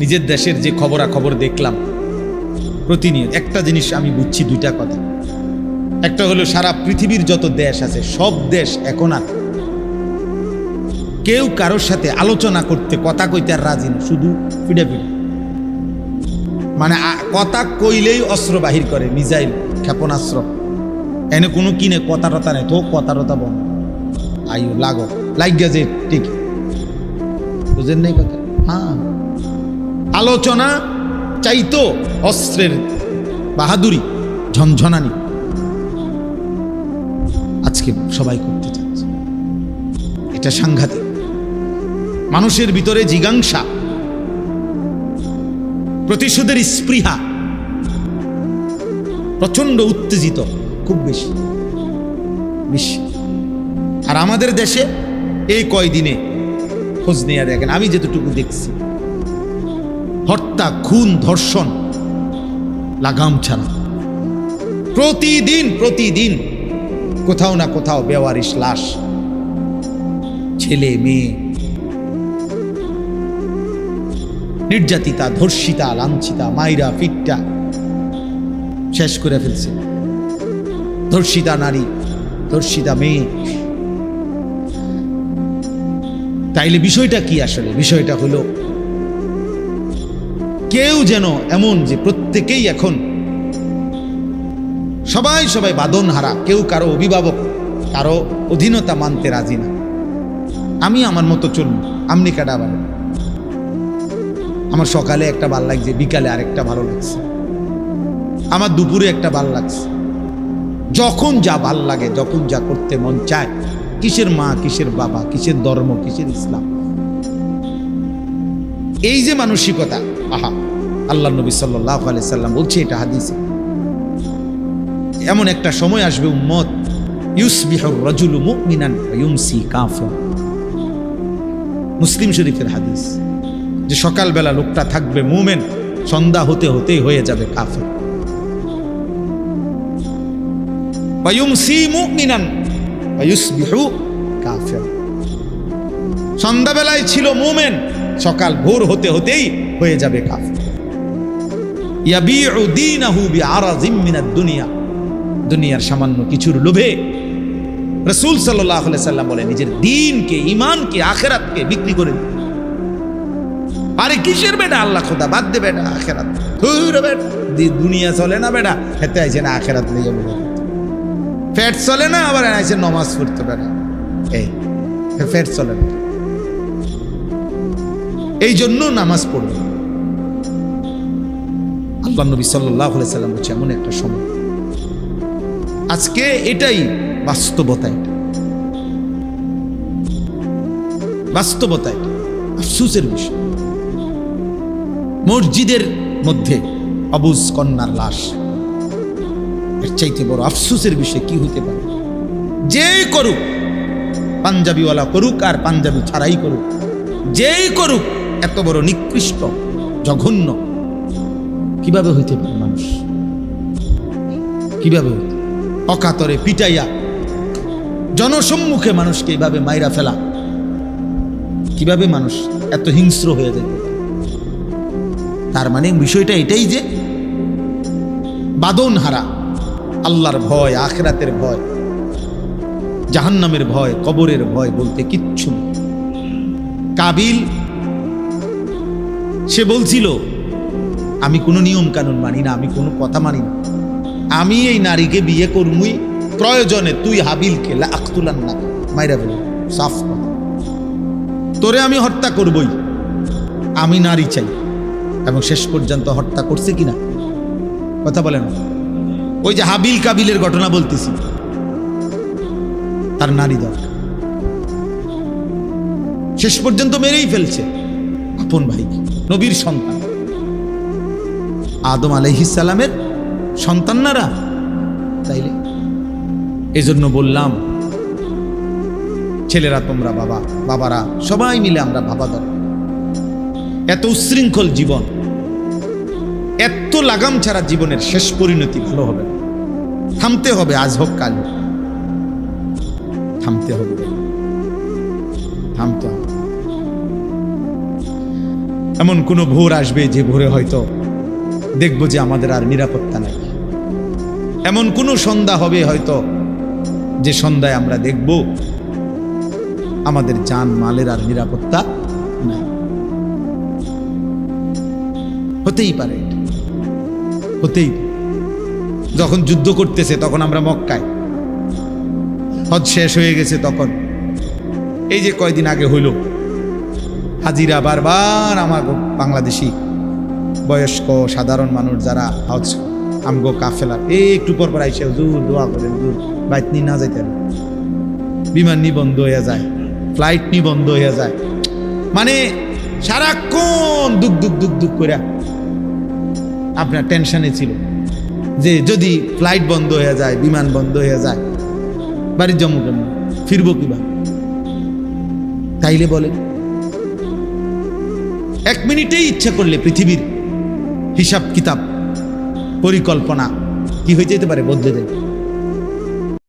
নিজের দেশের যে খবরাখবর দেখলাম, প্রতিনিয়ত। একটা জিনিস আমি বুঝছি, দুইটা কথা। একটা হলো, সারা পৃথিবীর যত দেশ আছে, সব দেশ এখন আর কেউ কারোর সাথে আলোচনা করতে, কথা কইতে আর রাজি না, শুধু ফিডে ফিডে মানে কথা কইলেই অস্ত্র বাহির করে মিজাইল ক্ষেপণাস্ত্র। এনে কোনো কিনে কথা টতা নেই তো কথা টতা বন্ধ। আইও, লাগো। লাগিয়া যে ঠিক। বুঝেন নাই কথা? হ্যাঁ। আলোচনা চাইতো অস্ত্রের বাহাদুরি, ঝনঝনানি। আজকে সবাই করতে চাচ্ছে। এটা সাংঘাতিক। মানুষের ভিতরে জিজ্ঞাসা, প্রতিশোধের স্পৃহা প্রচণ্ড উত্তেজিত, খুব বেশি বেশি। আর আমাদের দেশে এই কয়দিনে খোঁজ নেওয়া দেখেন, আমি যেতটুকু দেখছি। হত্যা খুন, ধর্ষণ, লাগাম ছাড়া প্রতিদিন প্রতিদিন কোথাও না কোথাও বেওয়ারিশ লাশ, ছেলে, মেয়ে, নির্যাতিতা, ধর্ষিতা, লাঞ্ছিতা, মাইরা, ফিটটা শেষ করে ফেলছে। ধর্ষিতা নারী, ধর্ষিতা মেয়ে। তাইলে বিষয়টা কি আসলে? বিষয়টা হলো কেউ যেন এমন যে প্রত্যেকেই এখন সবাই সবাই বাদন হারা কেউ কারও অভিভাবক, কারও অধীনতা মানতে রাজি না। আমি আমার মতো চলব আমনি কাটা ভালো আমার সকালে একটা ভালো লাগছে, বিকালে আরেকটা ভালো লাগছে। আমার দুপুরে একটা ভালো লাগছে। যখন যা ভালো লাগে, যখন যা করতে মন চায়, কিসের মা, কিসের বাবা, কিসের ধর্ম, কিসের ইসলাম। এই যে মানসিকতা আহা আল্লাহ নবী সাল্লাহ আলি সাল্লাম বলছে এটা হাদিসে। এমন একটা সময় আসবে উম্মত ইউসবিহুর রাজুলু মুমিনান ইউমসি কাফির মুসলিম শরীফের হাদিস, যে সকালবেলা লোকটা থাকবে মুমেন, সন্ধ্যা হতে হতেই হয়ে যাবে কাফির। সন্ধ্যাবেলায় ছিল মুমেন সকাল ভোর হতে হতেই হয়ে যাবে দুনিয়া। দুনিয়ার সামান্য কিছুর লোভে রসুল সাল্লাম বলে নিজের দিনকে ইমানকে আখেরাতকে বিক্রি করে দিন। আরে কিসের বেটা? আল্লাহ খোদা বাদ দে বেটা, আখেরাত। দুনিয়া চলে না বেটা হেতে আইছে না, আখেরাত লিয়ে বলে ফ্যাট চলে না, আবার নমাজ পড়তে এই, ফ্যাট চলে না। এই জন্য নামাজ পড়বে। আল্লাহ নবী সাল্লাহ সাল্লাম বলছে, এমন একটা সময়। আজকে এটাই বাস্তবতা এটা। বাস্তবতা এটা। আফসুসের বিষয়। মসজিদের মধ্যে অবুজ কন্যার লাশ। এর চাইতে বড় আফসুসের বিষয় কি হতে পারে? যে করুক, পাঞ্জাবিওয়ালা করুক আর পাঞ্জাবি ছাড়াই করুক, যেই করুক এত বড় নিকৃষ্ট, জঘন্য। কীভাবে হইতে পারে মানুষ? কীভাবে? অকাতরে পিটাইয়া জনসম্মুখে মানুষকে এইভাবে মাইরা ফেলা। কীভাবে মানুষ এত হিংস্র হয়ে যায়? তার মানে বিষয়টা এটাই যে বাদন হারা আল্লাহর ভয়, আখরাতের ভয়, জাহান্নামের ভয়, কবরের ভয় বলতে কিচ্ছু কাবিল সে বলছিল, আমি কোনো নিয়ম কানুন মানি না, আমি কোনো কথা মানি না। আমি এই নারীকে বিয়ে করমুই, প্রয়োজনে তুই হাবিলকে আখতুলান না, মাইরা ফেল সাফ তোরে আমি হত্যা করবই, আমি নারী চাই। এবং শেষ পর্যন্ত হত্যা করছে কিনা? কথা বলেন। ওই যে হাবিল কাবিলের ঘটনা বলতেছি। তার নারী দরকার শেষ পর্যন্ত মেরেই ফেলছে। আপন ভাই, নবীর সন্তান। আদম আলহিসালামের সন্তানরা তাইলে এজন্য বললাম, ছেলেরা তোমরা বাবা, বাবারা সবাই মিলে আমরা বাবা দর এত উশৃঙ্খল জীবন, এত লাগাম ছাড়া জীবনের শেষ পরিণতি ভালো হবে থামতে হবে, আজ হোক কাল থামতে হবে। থামতে হবে। এমন কোনো ভোর আসবে যে ভোরে হয়তো দেখব যে আমাদের আর নিরাপত্তা নাই। এমন কোনো সন্ধ্যা হবে হয়তো যে সন্ধ্যায় আমরা দেখব আমাদের জান মালের আর নিরাপত্তা নাই। হতেই পারে হতেই যখন যুদ্ধ করতেছে তখন আমরা মক্কায়। হজ শেষ হয়ে গেছে তখন। এই যে কয়দিন আগে হইল হাজিরা বারবার আমার বাংলাদেশি বয়স্ক সাধারণ মানুষ যারা, হজ, আমগো কাফেলা, একটু পর পর আইসে হুজুর দোয়া করেন, হুজুর, বাইক নিয়ে না যাইতেন বিমান নি বন্ধ হয়ে যায়, ফ্লাইট নি বন্ধ হয়ে যায়। মানে সারাক্ষণ দুক দুক দুক দুক করে আপনার টেনশনে ছিল যে যদি ফ্লাইট বন্ধ হয়ে যায়, বিমান বন্ধ হয়ে যায়, বাড়ির জম্মু কেমন ফিরবো কিবা তাইলে বলে এক মিনিটেই ইচ্ছা করলে পৃথিবীর হিসাব কিতাব পরিকল্পনা কি হয়ে যেতে পারে বদলে যায়